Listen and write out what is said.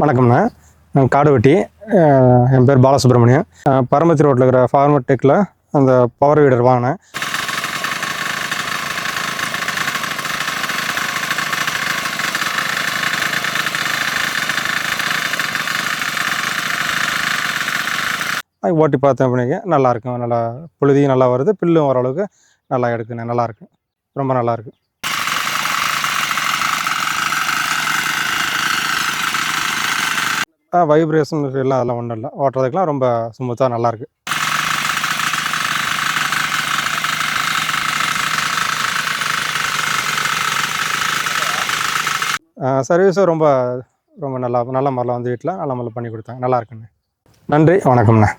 வணக்கம்ண்ணா. நான் காடுவெட்டி என் பேர் பாலசுப்ரமணியம். பரமத்தி ரோட்டில் இருக்கிற ஃபார்மர் டெக்கில் அந்த பவர் வீடர் வாங்கினேன். ஓட்டி பார்த்தேன் அப்படிங்க நல்லாயிருக்கும் நல்லா புழுதியும் நல்லா வருது பில்லும் ஓரளவுக்கு நல்லா எடுக்குண்ணே நல்லாயிருக்கு ரொம்ப நல்லாயிருக்கு வைப்ரேஷன் எல்லாம் அதெல்லாம் ஒன்றும் இல்லை. ஓட்டுறதுக்கெலாம் ரொம்ப ஸ்மூத்தாக நல்லாயிருக்கு சர்வீஸும் ரொம்ப ரொம்ப நல்லா நல்ல முறையில் வந்து வீட்டில் நல்ல முறையில் பண்ணி கொடுத்தாங்க. நல்லா இருக்குண்ணே நன்றி வணக்கம்ண்ணே